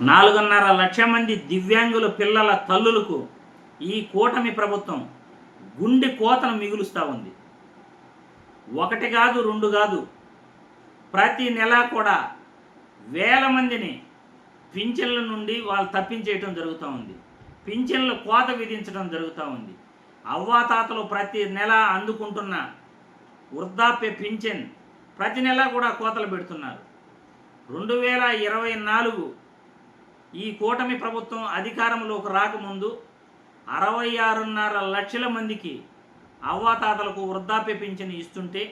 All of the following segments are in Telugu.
నాలుగున్నర లక్ష మంది దివ్యాంగుల పిల్లల తల్లులకు ఈ కూటమి ప్రభుత్వం గుండె కోతను మిగులుస్తూ ఉంది. ఒకటి కాదు రెండు కాదు. ప్రతి నెల కూడా వేల మందిని పింఛన్ల నుండి వాళ్ళు తప్పించేయటం జరుగుతూ ఉంది. పింఛన్ల కోత విధించడం జరుగుతూ ఉంది. అవ్వాతాతలు ప్రతి నెల అందుకుంటున్న వృద్ధాప్య పింఛన్ ప్రతి నెల కూడా కోతలు పెడుతున్నారు. రెండు వేల ఇరవై నాలుగు ఈ కూటమి ప్రభుత్వం అధికారంలోకి రాకముందు అరవై ఆరున్నర లక్షల మందికి అవ్వాతాతలకు వృద్ధాప్య పింఛను ఇస్తుంటే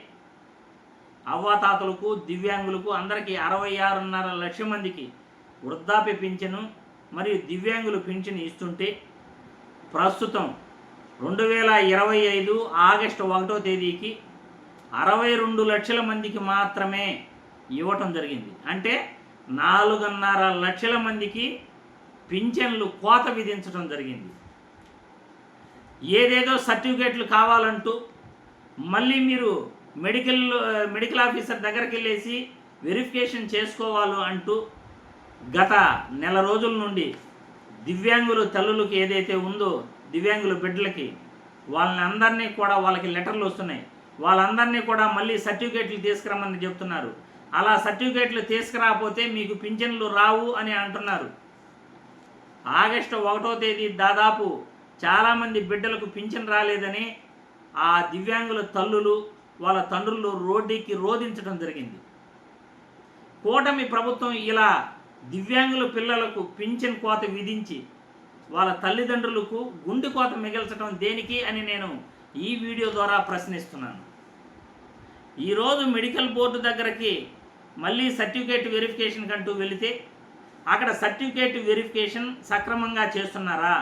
అవ్వాతాతలకు దివ్యాంగులకు అందరికీ అరవై ఆరున్నర లక్షల మందికి వృద్ధాప్య పింఛను మరియు దివ్యాంగులు పింఛను ఇస్తుంటే ప్రస్తుతం రెండు వేల ఇరవై ఐదు ఆగస్టు ఒకటో తేదీకి అరవై రెండు లక్షల మందికి మాత్రమే ఇవ్వటం జరిగింది. అంటే నాలుగున్నర లక్షల మందికి పింఛన్లు కోత విధించడం జరిగింది. ఏదేదో సర్టిఫికేట్లు కావాలంటూ మళ్ళీ మీరు మెడికల్ మెడికల్ ఆఫీసర్ దగ్గరికి వెళ్ళేసి వెరిఫికేషన్ చేసుకోవాలి అంటూ గత నెల రోజుల నుండి దివ్యాంగుల తల్లులకి ఏదైతే ఉందో దివ్యాంగుల బిడ్డలకి వాళ్ళని అందరినీ కూడా వాళ్ళకి లెటర్లు వస్తున్నాయి. వాళ్ళందరినీ కూడా మళ్ళీ సర్టిఫికేట్లు తీసుకురమ్మని చెప్తున్నారు. అలా సర్టిఫికేట్లు తీసుకురాకపోతే మీకు పింఛన్లు రావు అని అంటున్నారు. ఆగస్టు ఒకటో తేదీ దాదాపు చాలామంది బిడ్డలకు పింఛన్ రాలేదని ఆ దివ్యాంగుల తల్లులు వాళ్ళ తండ్రులు రోడ్డుకి రోధించడం జరిగింది. కూటమి ప్రభుత్వం ఇలా దివ్యాంగుల పిల్లలకు పింఛన్ కోత విధించి వాళ్ళ తల్లిదండ్రులకు గుండె కోత మిగిల్చడం దేనికి అని నేను ఈ వీడియో ద్వారా ప్రశ్నిస్తున్నాను. ఈరోజు మెడికల్ బోర్డు దగ్గరకి మళ్ళీ సర్టిఫికేట్ వెరిఫికేషన్ కంటూ వెళితే అక్కడ సర్టిఫికేట్ వెరిఫికేషన్ సక్రమంగా చేస్తున్నారా?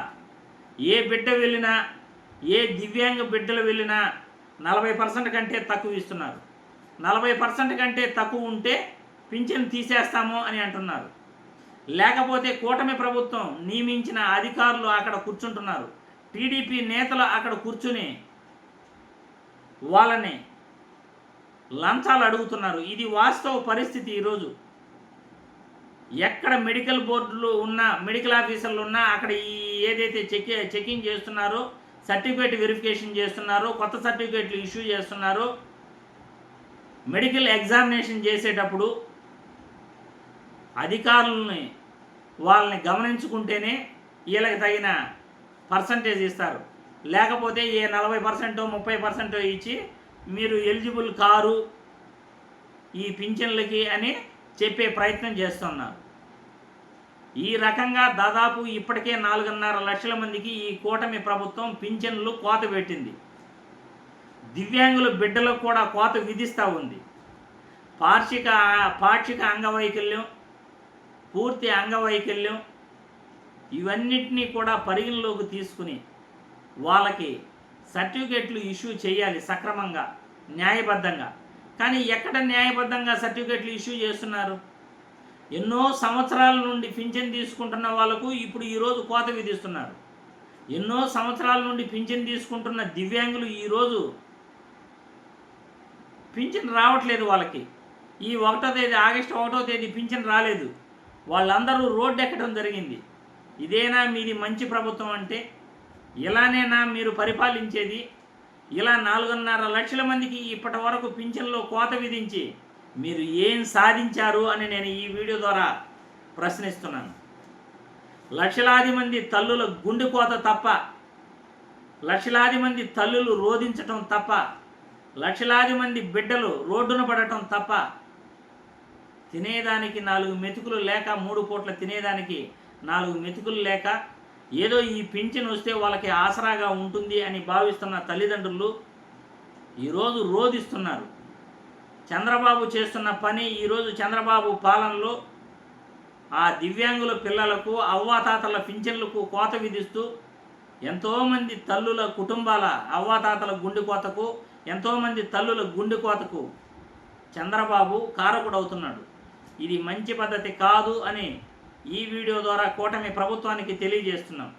ఏ బిడ్డ వెళ్ళినా ఏ దివ్యాంగ బిడ్డలు వెళ్ళినా నలభై పర్సెంట్ కంటే తక్కువ ఇస్తున్నారు. నలభై పర్సెంట్ కంటే తక్కువ ఉంటే పింఛన్ తీసేస్తాము అని అంటున్నారు. లేకపోతే కూటమి ప్రభుత్వం నియమించిన అధికారులు అక్కడ కూర్చుంటున్నారు. టీడీపీ నేతలు అక్కడ కూర్చుని వాళ్ళని లంచాలు అడుగుతున్నారు. ఇది వాస్తవ పరిస్థితి ఈరోజు. ఎక్కడ మెడికల్ బోర్డులు ఉన్నా మెడికల్ ఆఫీసర్లు ఉన్నా అక్కడ ఈ ఏదైతే చెక్ చెకింగ్ చేస్తున్నారో సర్టిఫికేట్ వెరిఫికేషన్ చేస్తున్నారో కొత్త సర్టిఫికేట్లు ఇష్యూ చేస్తున్నారో మెడికల్ ఎగ్జామినేషన్ చేసేటప్పుడు అధికారులని వాళ్ళని గమనించుకుంటేనే వీళ్ళకి తగిన పర్సంటేజ్ ఇస్తారు. లేకపోతే ఏ నలభై పర్సెంటో ముప్పై పర్సెంటో ఇచ్చి మీరు ఎలిజిబుల్ కారు ఈ పింఛన్లకి అని చెప్పే ప్రయత్నం చేస్తున్నారు. ఈ రకంగా దాదాపు ఇప్పటికే నాలుగున్నర లక్షల మందికి ఈ కూటమి ప్రభుత్వం పింఛన్లు కోత పెట్టింది. దివ్యాంగుల బిడ్డలకు కూడా కోత విధిస్తూ ఉంది. పార్షిక పాక్షిక అంగవైకల్యం పూర్తి అంగవైకల్యం ఇవన్నిటినీ కూడా పరిగణలోకి తీసుకుని వాళ్ళకి సర్టిఫికేట్లు ఇష్యూ చేయాలి సక్రమంగా న్యాయబద్ధంగా. కానీ ఎక్కడ న్యాయబద్ధంగా సర్టిఫికేట్లు ఇష్యూ చేస్తున్నారు? ఎన్నో సంవత్సరాల నుండి పింఛన్ తీసుకుంటున్న వాళ్ళకు ఇప్పుడు ఈరోజు కోత విధిస్తున్నారు. ఎన్నో సంవత్సరాల నుండి పింఛన్ తీసుకుంటున్న దివ్యాంగులు ఈరోజు పింఛన్ రావట్లేదు వాళ్ళకి. ఈ ఒకటో తేదీ ఆగస్టు ఒకటో తేదీ పింఛన్ రాలేదు. వాళ్ళందరూ రోడ్డు ఎక్కడం జరిగింది. ఇదేనా మీది మంచి ప్రభుత్వం అంటే? ఇలానేనా మీరు పరిపాలించేది? ఇలా నాలుగున్నర లక్షల మందికి ఇప్పటి వరకు పింఛన్లో కోత విధించి మీరు ఏం సాధించారు అని నేను ఈ వీడియో ద్వారా ప్రశ్నిస్తున్నాను. లక్షలాది మంది తల్లుల గుండె కోత తప్ప లక్షలాది మంది తల్లులు రోధించటం తప్ప లక్షలాది మంది బిడ్డలు రోడ్డున పడటం తప్ప తినేదానికి నాలుగు మెతుకులు లేక మూడు పూట్ల తినేదానికి నాలుగు మెతుకులు లేక ఏదో ఈ పింఛన్ వస్తే వాళ్ళకి ఆసరాగా ఉంటుంది అని భావిస్తున్న తల్లిదండ్రులు ఈరోజు రోధిస్తున్నారు. చంద్రబాబు చేస్తున్న పని ఈరోజు చంద్రబాబు పాలనలో ఆ దివ్యాంగుల పిల్లలకు అవ్వాతాతల పింఛన్లకు కోత విధిస్తూ ఎంతోమంది తల్లుల కుటుంబాల అవ్వాతాతల గుండె కోతకు ఎంతోమంది తల్లుల గుండె కోతకు చంద్రబాబు కారకుడవుతున్నాడు. ఇది మంచి పద్ధతి కాదు అని ఈ వీడియో ద్వారా కూటమి ప్రభుత్వానికి తెలియజేస్తున్నాం.